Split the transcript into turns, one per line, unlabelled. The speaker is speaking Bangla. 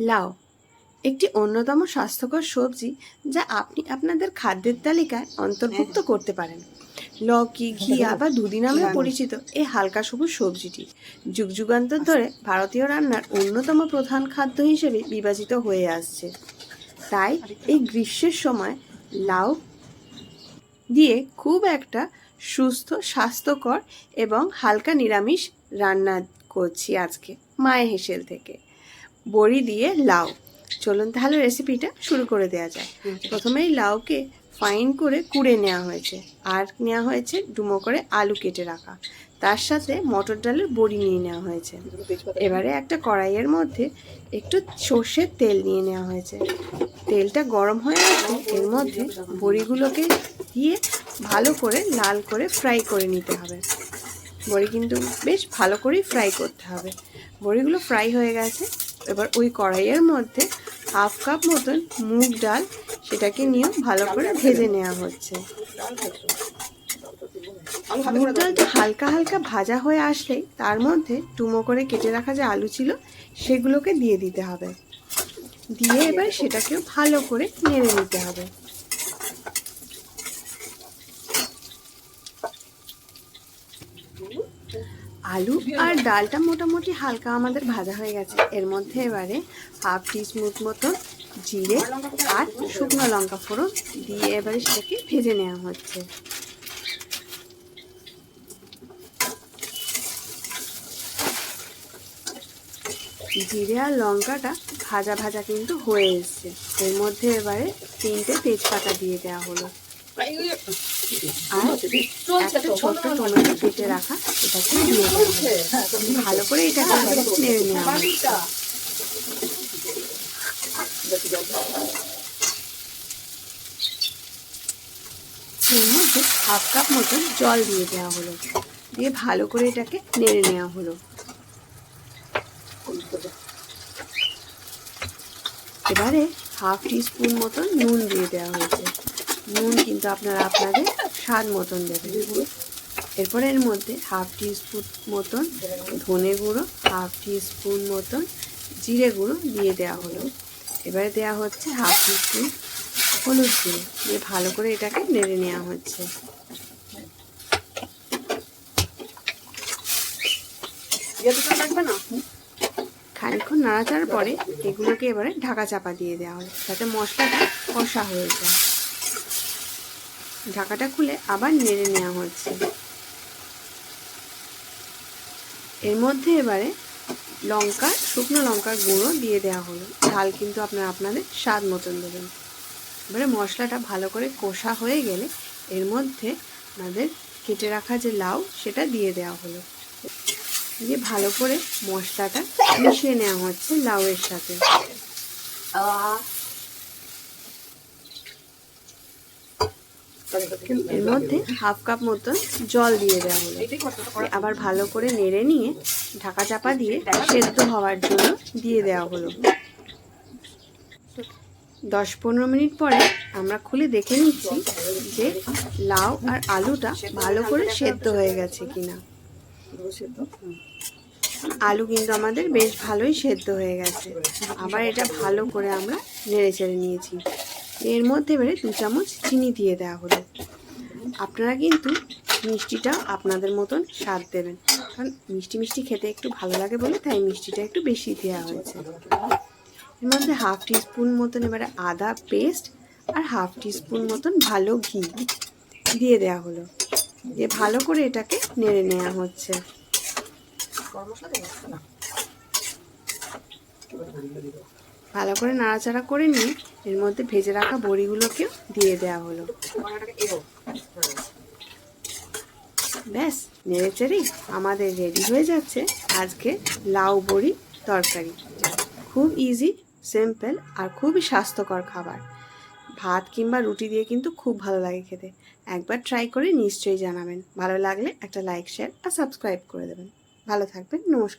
লাউ একটি অন্যতম স্বাস্থ্যকর সবজি যা আপনি আপনাদের খাদ্যের তালিকায় অন্তর্ভুক্ত করতে পারেন। লকি ঘিয়া বা দুদি নামেও পরিচিত এই হালকা সবুজ সবজিটি যুগ যুগান্তর ধরে ভারতীয় রান্নার অন্যতম প্রধান খাদ্য হিসেবে বিবেচিত হয়ে আসছে। তাই এই গ্রীষ্মের সময় লাউ দিয়ে খুব একটা সুস্থ স্বাস্থ্যকর এবং হালকা নিরামিষ রান্না করছি আজকে মায়ের হেসেল থেকে। বড়ি দিয়ে লাউ। চলুন তাহলে রেসিপিটা শুরু করে দেওয়া যায় প্রথমেই লাউকে ফাইন করে কুড়ে নেওয়া হয়েছে। আর নেওয়া হয়েছে ডুমো করে আলু কেটে রাখা। তার সাথে মটর ডালের বড়ি নিয়ে নেওয়া হয়েছে। এবারে একটা কড়াইয়ের মধ্যে একটু সর্ষের তেল নিয়ে নেওয়া হয়েছে। তেলটা গরম হয়ে গেছে এর মধ্যে বড়িগুলোকে দিয়ে ভালো করে লাল করে ফ্রাই করে নিতে হবে। বড়ি কিন্তু বেশ ভালো করেই ফ্রাই করতে হবে। বড়িগুলো ফ্রাই হয়ে গেছে। এবার ওই কড়াইয়ের মধ্যে হাফ কাপ মতন মুগ ডাল সেটাকে নিয়ে ভালো করে ভেজে নেওয়া হচ্ছে। মুগ ডালটা হালকা হালকা ভাজা হয়ে আসলেই তার মধ্যে টুমো করে কেটে রাখা যে আলু ছিল সেগুলোকে দিয়ে দিতে হবে। দিয়ে এবার সেটাকেও ভালো করে নেড়ে নিতে হবে। আলু আর ডালটা মোটামুটি হালকা আমাদের ভাজা হয়ে গেছে। এর মধ্যে এবারে হাফ টিস্পুন মতো জিরে আর শুকনো লঙ্কা ফোড়ন দিয়ে এবারে সেটাকে ভেজে নেওয়া হচ্ছে। জিরে আর লঙ্কাটা ভাজা ভাজা কিন্তু হয়ে এসছে। এর মধ্যে এবারে তিনটে তেজপাতা দিয়ে দেওয়া হলো। আর একটা ছোট্ট টমেটো কেটে রাখা এটাকে দিয়ে ভালো করে এটাকে নেড়ে নেওয়া এর মধ্যে হাফ কাপ মতন জল দিয়ে দেওয়া হলো। দিয়ে ভালো করে এটাকে নেড়ে নেওয়া হলো। এবারে হাফ টি স্পুন মতন নুন দিয়ে দেওয়া হয়েছে। নুন কিন্তু আপনারা আপনাদের স্বাদ মতন দেবেন। এরপরে এর মধ্যে হাফ স্পুন মতন ধনে গুঁড়ো, হাফ স্পুন মতন জিরে গুঁড়ো দিয়ে দেওয়া হলো। এবারে দেওয়া হচ্ছে হাফ স্পুন হলুদ গুঁড়ো দিয়ে ভালো করে এটাকে নেড়ে নেওয়া হচ্ছে। খানিক্ষণ নাড়াচাড়ার পরে এগুলোকে এবারে ঢাকা চাপা দিয়ে দেওয়া হলো, যাতে মশলাটা কষা হয়ে যায়। ঢাকাটা খুলে আবার নেড়ে নেওয়া হচ্ছে। এর মধ্যে এবারে লঙ্কা, শুকনো লঙ্কার গুঁড়ো দিয়ে দেওয়া হলো। ঝাল কিন্তু আপনারা আপনাদের স্বাদ মতন দেবেন। এবারে মশলাটা ভালো করে কষা হয়ে গেলে এর মধ্যে আমাদের কেটে রাখা যে লাউ, সেটা দিয়ে দেওয়া হলো। দিয়ে ভালো করে মশলাটা মিশিয়ে নেওয়া হচ্ছে লাউয়ের সাথে। এর মধ্যে হাফ কাপ মতো জল দিয়ে দেওয়া হলো। আবার ভালো করে নেড়ে নিয়ে ঢাকা চাপা দিয়ে সেদ্ধ হওয়ার জন্য দিয়ে দেওয়া হলো। দশ পনেরো মিনিট পরে আমরা খুলে দেখে নিচ্ছি যে লাউ আর আলুটা ভালো করে সেদ্ধ হয়ে গেছে কিনা। আলু কিন্তু আমাদের বেশ ভালোই সেদ্ধ হয়ে গেছে। আবার এটা ভালো করে আমরা নেড়ে চেড়ে নিয়েছি। এর মধ্যে এবারে দু চামচ চিনি দিয়ে দেওয়া হলো। আপনারা কিন্তু মিষ্টিটা আপনাদের মতন স্বাদ দেবেন। কারণ মিষ্টি মিষ্টি খেতে একটু ভালো লাগে বলে তাই মিষ্টিটা একটু বেশি দেওয়া হয়েছে। এর মধ্যে হাফ টিস্পুন মতন এবারে আদা পেস্ট আর হাফ টিস্পুন মতন ভালো ঘি দিয়ে দেওয়া হলো। দিয়ে ভালো করে এটাকে নেড়ে নেওয়া হচ্ছে। ভালো করে নাড়াচাড়া করে নিয়ে এর মধ্যে ভেজে রাখা বড়িগুলোকেও দিয়ে দেওয়া হলো। ব্যাস, নেড়ে আমাদের রেডি হয়ে যাচ্ছে আজকে লাউ বড়ি তরকারি। খুব ইজি সিম্পল আর খুবই স্বাস্থ্যকর খাবার। ভাত কিংবা রুটি দিয়ে কিন্তু খুব ভালো লাগে খেতে। একবার ট্রাই করে নিশ্চয়ই জানাবেন। ভালো লাগলে একটা লাইক শেয়ার আর সাবস্ক্রাইব করে দেবেন। ভালো থাকবেন, নমস্কার।